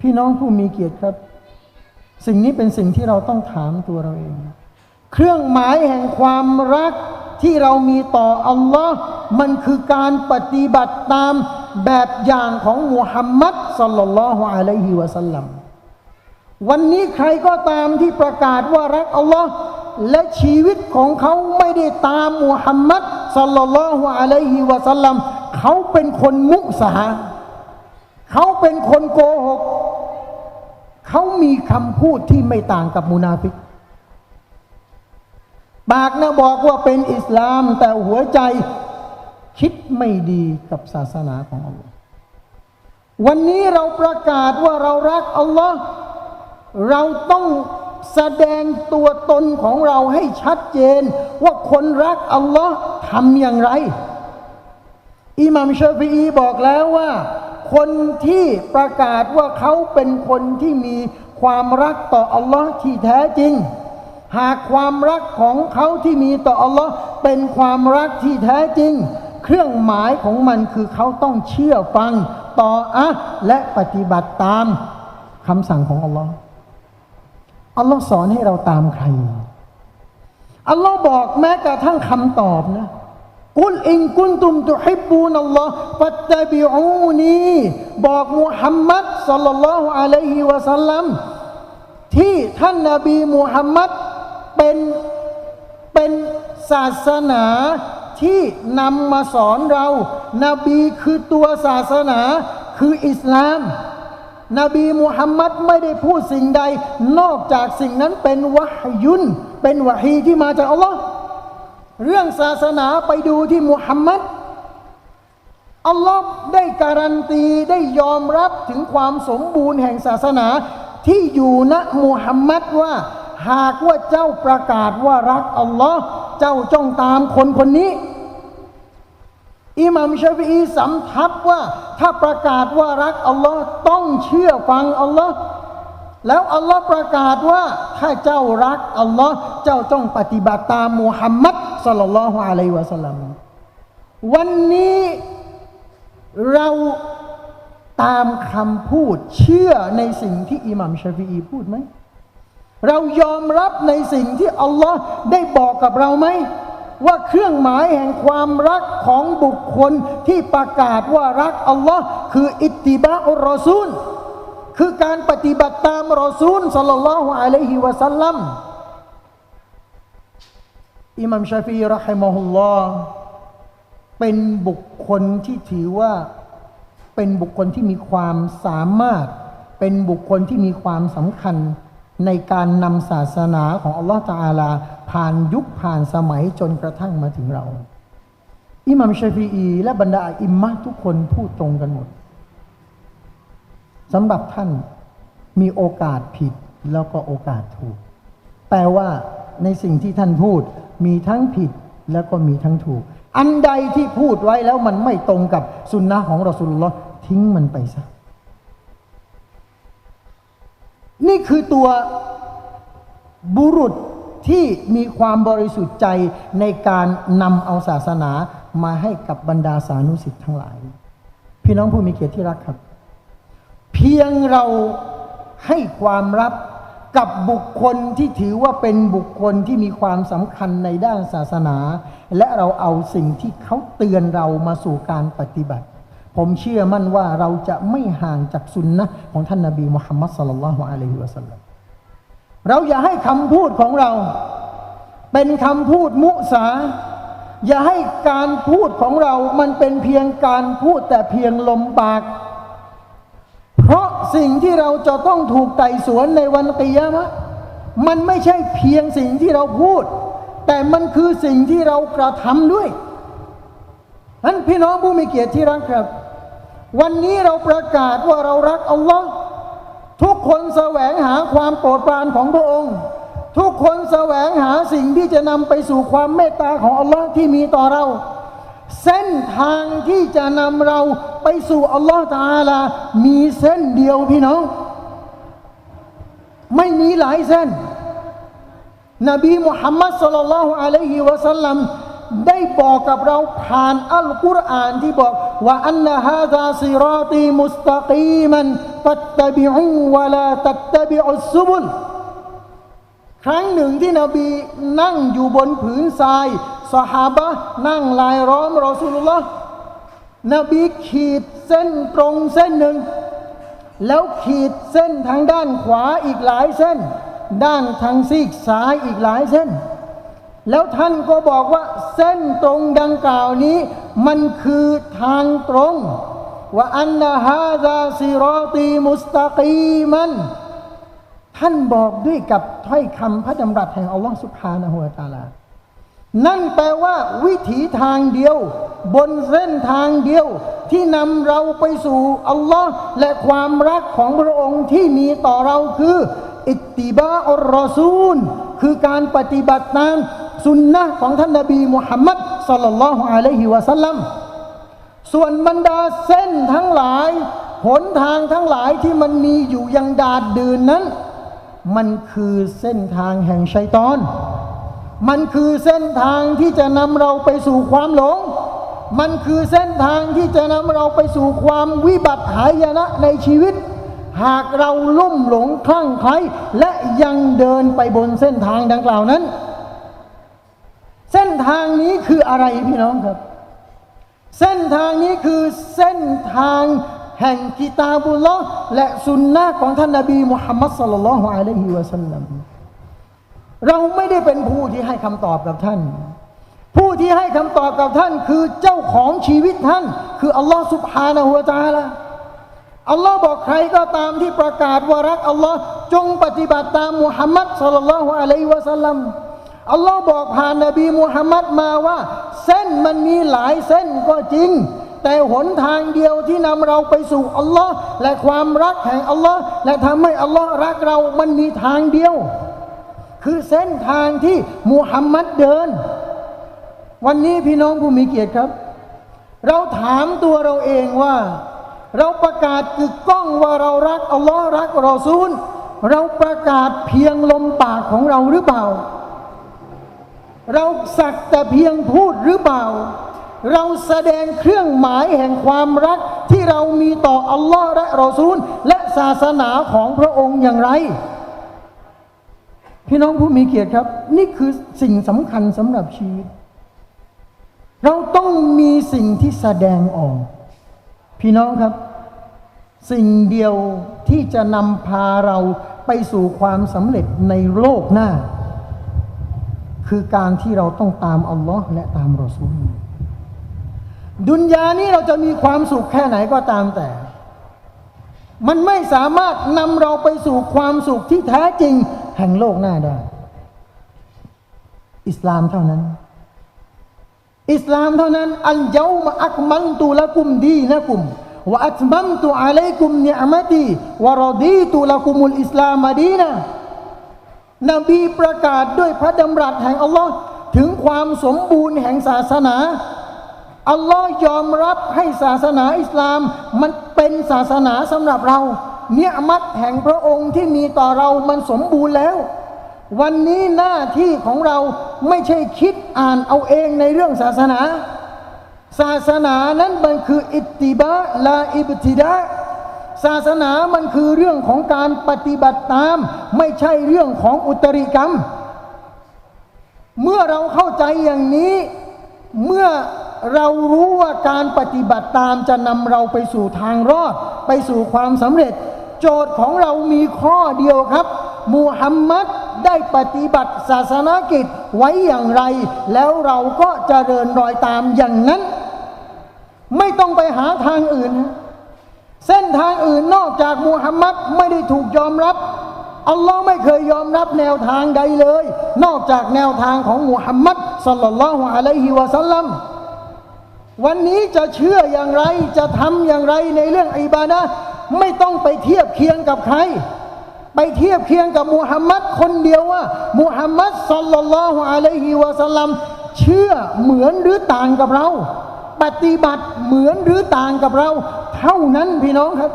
พี่น้องผู้มีเกียรติครับ สิ่งนี้เป็นสิ่งที่เราต้องถามตัวเราเอง เครื่องหมายแห่งความรักที่เรามีต่ออัลลอฮ์มันคือการปฏิบัติตามแบบอย่างของมุฮัมมัดสัลลัลลอฮุอะลัยฮิวะสัลลัมวันนี้ใครก็ตามที่ประกาศว่ารักอัลลอฮ์และชีวิตของเขาไม่ได้ตามมุฮัมมัดสัลลัลลอฮุอะลัยฮิวะสัลลัมเขาเป็นคนมุสาเขาเป็นคนโกหก เขามีคำพูดที่ไม่ต่างกับมุนาฟิกปากนะบอกว่าเป็นอิสลาม แต่หัวใจคิดไม่ดีกับศาสนาของอัลลอฮ์วันนี้เราประกาศว่าเรารักอัลลอฮ์เราต้องแสดงตัวตนของเราให้ชัดเจน ว่าคนรักอัลลอฮ์ทำอย่างไร อิหมัมชาฟีอีบอกแล้วว่า คนที่ประกาศว่าเขาเป็นคนที่มีความรักต่ออัลลอฮ์ที่แท้จริง หากความรักของเขาที่มีต่ออัลลอฮ์เป็นความรักที่แท้จริง เครื่องหมายของมันคือเขาต้องเชื่อฟังต่ออะและปฏิบัติตามคำสั่งของอัลลอฮ์อัลลอฮ์สอนให้เราตามใครอัลลอฮ์บอกแม้กระทั่งคำตอบนะ กุลอิงกุนตุมตุฮิบูนัลลอฮ์ฟัตตบิอูนีบอกมุฮัมมัดสัลลัลลอฮุอะลัยฮิวะสัลลัมที่ท่านนาบีมุฮัมมัดเป็นเป็นศาสนาที่นำมาสอนเรา นบีคือตัวศาสนาคืออิสลาม นบีมุฮัมมัดไม่ได้พูดสิ่งใด นอกจากสิ่งนั้นเป็นวะฮยุน เป็นวะฮีที่มาจากอัลลอฮ์ เรื่องศาสนาไปดูที่มุฮัมมัดอัลลอฮ์ได้การันตีได้ยอมรับถึงความสมบูรณ์แห่งศาสนาที่อยู่ณมุฮัมมัดว่า หากว่าเจ้าประกาศว่ารักอัลลอฮ์เจ้าจ้องตามคนคนนี้อิหมัมชาฟีอีสำทับว่าถ้าประกาศว่ารักอัลลอฮ์ต้องเชื่อฟังอัลลอฮ์ แล้วอัลลอฮ์ประกาศว่าถ้าเจ้ารักอัลลอฮ์เจ้าต้องปฏิบัติตามมุฮัมมัดสัลลัลลอฮุอะลัยวะสัลลัมวันนี้เราตามคำพูดเชื่อในสิ่งที่อิหมัมชาฟีอีพูดไหม เรายอมรับในสิ่งที่อัลลอฮ์ได้บอกกับเราไหม ว่าเครื่องหมายแห่งความรักของบุคคลที่ประกาศว่ารักอัลลอฮ์คืออิตติบะอุรรอซูล คือการปฏิบัติตามรอซูลสัลลัลลอฮุอะลัยฮิวะสัลลัมอิมัมชาฟีรอฮิมะฮุลลอฮ์เป็นบุคคลที่ถือว่าเป็นบุคคลที่มีความสามารถ เป็นบุคคลที่มีความสำคัญในการนำศาสนาของอัลลอฮฺตาอาลา ผ่านยุคผ่านสมัยจนกระทั่งมาถึงเรา อิมัมชาฟีอีและบรรดาอิมมะทุกคนพูดตรงกันหมด สำหรับท่านมีโอกาสผิดแล้วก็โอกาสถูก แปลว่าในสิ่งที่ท่านพูดมีทั้งผิดแล้วก็มีทั้งถูก อันใดที่พูดไว้แล้วมันไม่ตรงกับสุนนะของรอสุลลอฮ์ทิ้งมันไปซะ นี่คือตัวบุรุษที่มีความบริสุทธิ์ใจในการนำเอาศาสนามาให้กับบรรดาสานุสิทธิ์ทั้งหลาย พี่น้องผู้มีเกียรติที่รักครับ เพียงเราให้ความรับกับบุคคลที่ถือว่าเป็นบุคคลที่มีความสำคัญในด้านศาสนา และเราเอาสิ่งที่เขาเตือนเรามาสู่การปฏิบัติ ผมเชื่อมั่นว่าเราจะไม่ห่างจากสุนนะของท่านนาบีมุฮัมมัดสลลัลลอฮุอะลัยฮิวะสัลลัมเราอย่าให้คำพูดของเรา เป็นคำพูดมุสา อย่าให้การพูดของเรามันเป็นเพียงการพูดแต่เพียงลมปาก สิ่งที่เราจะต้องถูกไต่สวนในวันกิยามะมันไม่ใช่เพียงสิ่งที่เราพูด แต่มันคือสิ่งที่เรากระทำด้วยนั้นพี่น้องผู้มีเกียรติที่รักครับ วันนี้เราประกาศว่าเรารักอัลลอฮ์ทุกคนแสวงหาความโปรดปรานของพระองค์ ทุกคนแสวงหาสิ่งที่จะนำไปสู่ความเมตตาของอัลลอฮ์ที่มีต่อเรา เส้นทางที่จะนำเราไปสู่อัลลอฮ์ตาลา มีเส้นเดียวพี่น้อง ไม่มีหลายเส้น นบีมุฮัมมัดสุลลัลลอฮุอะลัยฮิวะสัลลัมได้บอกกับเราผ่านอัลกุรอานที่บอกว่าอันนฮาซาซิรอตีมุสตะกีมันฟัตตบิอูวะลาตัตตบิอุสซุบุลครั้งหนึ่งที่นบีนั่งอยู่บนผืนทราย สหาบะนั่งลายล้อมรอสุลลอฮ์นบีขีดเส้นตรงเส้นหนึ่ง แล้วขีดเส้นทางด้านขวาอีกหลายเส้น ด้านทางซีกซ้ายอีกหลายเส้น แล้วท่านก็บอกว่าเส้นตรงดังกล่าวนี้ มันคือทางตรงว่าอันนาฮาซาซิรอตีมุสตะกีมันท่านบอกด้วยกับถ้อยคำพระดำรัสแห่งอัลลอฮฺสุบฮานะฮุวตาลา นั่นแปลว่า วิถีทางเดียว บนเส้นทางเดียว ที่นำเราไปสู่อัลลอฮ์และความรักของพระองค์ที่มีต่อเราคือ อิตติบาอัลรอซูล คือการปฏิบัติตามสุนนะของท่านนบีมุฮัมมัดสัลลัลลอฮุอะลัยฮิวะสัลลัมส่วนบรรดาเส้นทั้งหลาย หนทางทั้งหลายที่มันมีอยู่ยังดาดดื่นนั้น มันคือเส้นทางแห่งชัยตอน มันคือเส้นทางที่จะนำเราไปสู่ความหลง มันคือเส้นทางที่จะนำเราไปสู่ความวิบัติหายนะในชีวิต หากเราลุ่มหลงคลั่งไคล้และยังเดินไปบนเส้นทางดังกล่าวนั้น เส้นทางนี้คืออะไรพี่น้องครับ เส้นทางนี้คือเส้นทางแห่งกิตาบุลลอฮ์และสุนนะของท่านนบีมุฮัมมัดสลลัลลอฮุอะลัยฮิวะสัลลัม เราไม่ได้เป็นผู้ที่ให้คำตอบกับท่าน ผู้ที่ให้คำตอบกับท่าน คือเจ้าของชีวิตท่าน คืออัลลอฮ์สุบฮานาหัวตาละอัลลอฮ์บอกใครก็ตามที่ประกาศว่ารักอัลลอฮ์จงปฏิบัติตามมุฮัมมัดสุลลัลลอฮุอะลัยวะสัลลัมอัลลอฮ์บอกผ่านนบีมุฮัมมัดมาว่า เส้นมันมีหลายเส้นก็จริง แต่หนทางเดียวที่นำเราไปสู่อัลลอฮ์และความรักแห่งอัลลอฮ์และทำให้อัลลอฮ์รักเรามันมีทางเดียว คือเส้นทางที่มุฮัมมัดเดิน วันนี้พี่น้องผู้มีเกียรติครับ เราถามตัวเราเองว่า เราประกาศกึกก้องว่าเรารักอัลลอฮ์รักรอซูล เราประกาศเพียงลมปากของเราหรือเปล่า เราสักแต่เพียงพูดหรือเปล่า เราแสดงเครื่องหมายแห่งความรักที่เรามีต่ออัลลอฮ์และรอซูล และศาสนาของพระองค์อย่างไร พี่น้องผู้มีเกียรติครับ นี่คือสิ่งสำคัญสำหรับชีวิต เราต้องมีสิ่งที่แสดงออก พี่น้องครับ สิ่งเดียวที่จะนำพาเราไปสู่ความสำเร็จในโลกหน้า คือการที่เราต้องตามอัลลอฮ์และตามรอซูลดุนยานี้เราจะมีความสุขแค่ไหนก็ตามแต่ มันไม่สามารถนำเราไปสู่ความสุขที่แท้จริง แห่งโลกหน้าได้ อิสลามเท่านั้น อิสลามเท่านั้น อัลเยามาอักมันตุละกุมดีนะกุมวะอัตมัมตุอะลัยกุมเนียมตีวะรอดีตุละกุมุลอิสลามดีนะนบีประกาศด้วยพระดำรัสแห่งอัลลอฮ์ถึงความสมบูรณ์แห่งศาสนาอัลลอฮ์ยอมรับให้ศาสนาอิสลาม มันเป็นศาสนาสำหรับเรา เนียมัตแห่งพระองค์ที่มีต่อเรามันสมบูรณ์แล้ว วันนี้หน้าที่ของเราไม่ใช่คิดอ่านเอาเองในเรื่องศาสนา ศาสนานั้นมันคืออิตติบะลาอิบติดะศาสนามันคือเรื่องของการปฏิบัติตาม ไม่ใช่เรื่องของอุตริกรรม เมื่อเราเข้าใจอย่างนี้ เมื่อเรารู้ว่าการปฏิบัติตามจะนำเราไปสู่ทางรอด ไปสู่ความสำเร็จ โจทย์ของเรามีข้อเดียวครับมูฮัมมัดได้ปฏิบัติศาสนากิจไว้อย่างไร แล้วเราก็จะเดินรอยตามอย่างนั้น ไม่ต้องไปหาทางอื่น เส้นทางอื่นนอกจากมูฮัมมัดไม่ได้ถูกยอมรับอัลลอฮ์ไม่เคยยอมรับแนวทางใดเลย นอกจากแนวทางของมูฮัมมัดสัลลัลลอฮุอะลัยฮิวะสัลลัมวันนี้จะเชื่ออย่างไรจะทำอย่างไรในเรื่องอิบาดะ ไม่ต้องไปเทียบเคียงกับใคร ไปเทียบเคียงกับมูฮัมมัดคนเดียวว่ามูฮัมมัดสัลลัลลอฮุอะลัยฮิวะสัลลัมเชื่อเหมือนหรือต่างกับเรา ปฏิบัติเหมือนหรือต่างกับเรา เท่านั้นพี่น้องครับ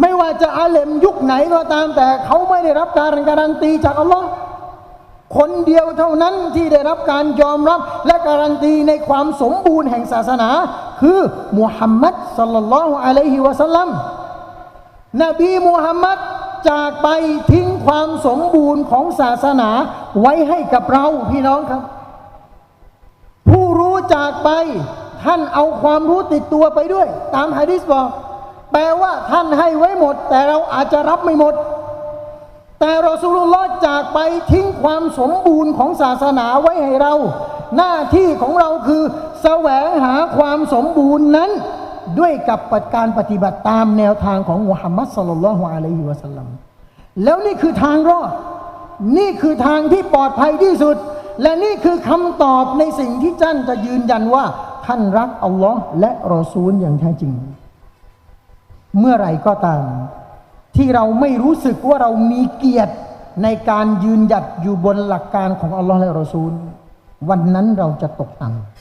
ไม่ว่าจะอาเลมยุคไหนก็ตามแต่เขาไม่ได้รับการการันตีจากอัลลอฮ์คนเดียวเท่านั้นที่ได้รับการยอมรับและการันตีในความสมบูรณ์แห่งศาสนา คือมุฮัมมัดสัลลัลลอฮุอะลัยฮิวะสัลลัมนบีมุฮัมมัดจากไปทิ้งความสมบูรณ์ของศาสนาไว้ให้กับเราพี่น้องครับ ผู้รู้จากไปท่านเอาความรู้ติดตัวไปด้วย ตามฮะดิษบอก แปลว่าท่านให้ไว้หมด แต่เราอาจจะรับไม่หมด แต่รอสูลุลลอฮ์จากไปทิ้งความสมบูรณ์ของศาสนาไว้ให้เรา หน้าที่ของเราคือ แสวงหาความสมบูรณ์นั้น ด้วยกับการปฏิบัติตามแนวทางของมุฮัมมัดสลลัลลอฮุอะลัยฮิวะสัลลัมแล้วนี่คือทางรอด นี่คือทางที่ปลอดภัยที่สุด และนี่คือคำตอบในสิ่งที่ท่านจะยืนยันว่า ท่านรักอัลลอฮ์และรอซูลอย่างแท้จริง เมื่อไหร่ก็ตาม ที่เราไม่รู้สึกว่าเรามีเกียรติในการยืนหยัดอยู่บนหลักการของอัลลอฮ์และรอซูล วันนั้นเราจะตกต่ำ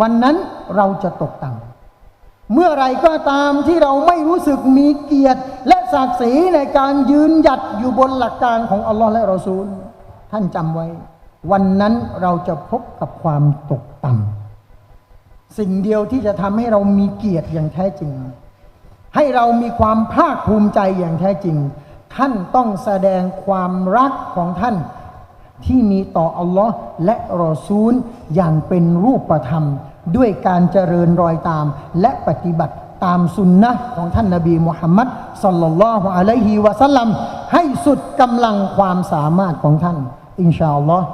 วันนั้นเราจะตกต่ำเมื่อไรก็ตามที่เราไม่รู้สึกมีเกียรติ และศักดิ์ศรีในการยืนหยัดอยู่บนหลักการของอัลลอฮ์และรอซูล ท่านจำไว้ วันนั้นเราจะพบกับความตกต่ำสิ่งเดียวที่จะทำให้เรามีเกียรติอย่างแท้จริง ให้เรามีความภาคภูมิใจอย่างแท้จริง ท่านต้องแสดงความรักของท่าน ที่มีต่ออัลลอฮ์และรอซูลอย่างเป็นรูปธรรม ด้วยการเจริญรอยตามและปฏิบัติตามสุนนะของท่านนบีมุฮัมมัดสัลลัลลอฮุอะลัยฮิวะสัลลัมให้สุดกำลังความสามารถของท่าน อินชาอัลลอฮ์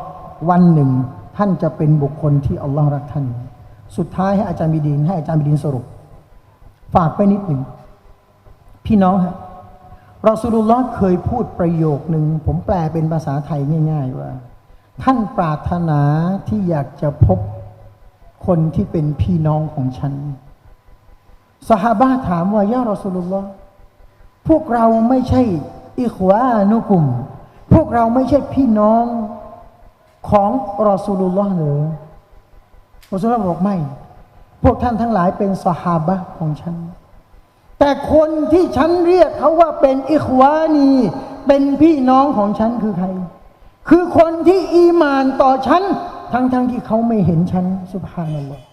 วันหนึ่ง ท่านจะเป็นบุคคลที่อัลลอฮ์รักท่าน สุดท้ายให้อาจารย์บิดีนให้อาจารย์บิดีนสรุป ฝากไปนิดหนึ่งพี่น้องฮะ รอสูลุลลอฮ์เคยพูดประโยคหนึ่งผมแปลเป็นภาษาไทยง่าย ๆ ว่า ท่านปรารถนาที่อยากจะพบคนที่เป็นพี่น้องของฉันสหาบะถามว่ายารอสูลุลลอฮ์พวกเราไม่ใช่อิควานุกุม พวกเราไม่ใช่พี่น้องของรอสูลุลลอฮ์หรือรอสูลุลลอฮ์บอกไม่ พวกท่านทั้งหลายเป็นสหาบะของฉัน แต่คนที่ฉันเรียกเขาว่าเป็นอิควานี เป็นพี่น้องของฉันคือใคร คือคนที่อีมานต่อฉัน ทั้งๆทที่เขาไม่เห็นฉันสุภานัลลอฮ์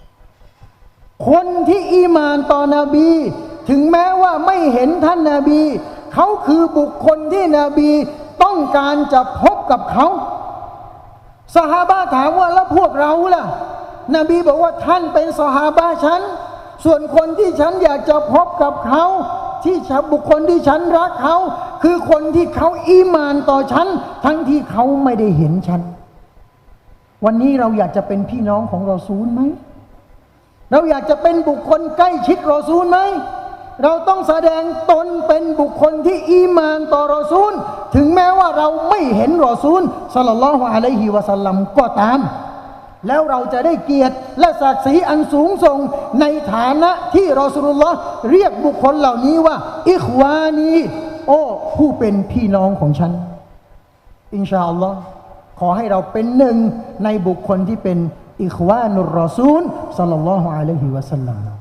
คนที่อีมานต่อนบี ถึงแม้ว่าไม่เห็นท่านนาบี เขาคือบุคคลที่นบีต้องการจะพบกับเขาสหาบะถามว่าแล้วพวกเราล่ะ นบีบอกว่าท่านเป็นสหาบะฉัน ส่วนคนที่ฉันอยากจะพบกับเขาที่บุคคลที่ฉันรักเขา คือคนที่เขาอีมานต่อฉัน ทั้งที่เขาไม่ได้เห็นฉัน วันนี้เราอยากจะเป็นพี่น้องของรอซูลไหม เราอยากจะเป็นบุคคลใกล้ชิดรอซูลไหม เราต้องแสดงตนเป็นบุคคลที่อีมานต่อรอซูล ถึงแม้ว่าเราไม่เห็นรอซูลสัลลัลลอฮุอะลัยฮิวะสัลลัมก็ตาม แล้วเราจะได้เกียรติและศักดิ์ศรีอันสูงส่งในฐานะที่รอสุลลอฮ์เรียกบุคคลเหล่านี้ว่า อิควานีโอ้ผู้เป็นพี่น้องของฉัน อินชาอัลลอฮ์ขอให้เราเป็นหนึ่งในบุคคลที่เป็นอิควานุรรอซูลสัลลัลลอฮุอะลัยฮิวะสัลลัม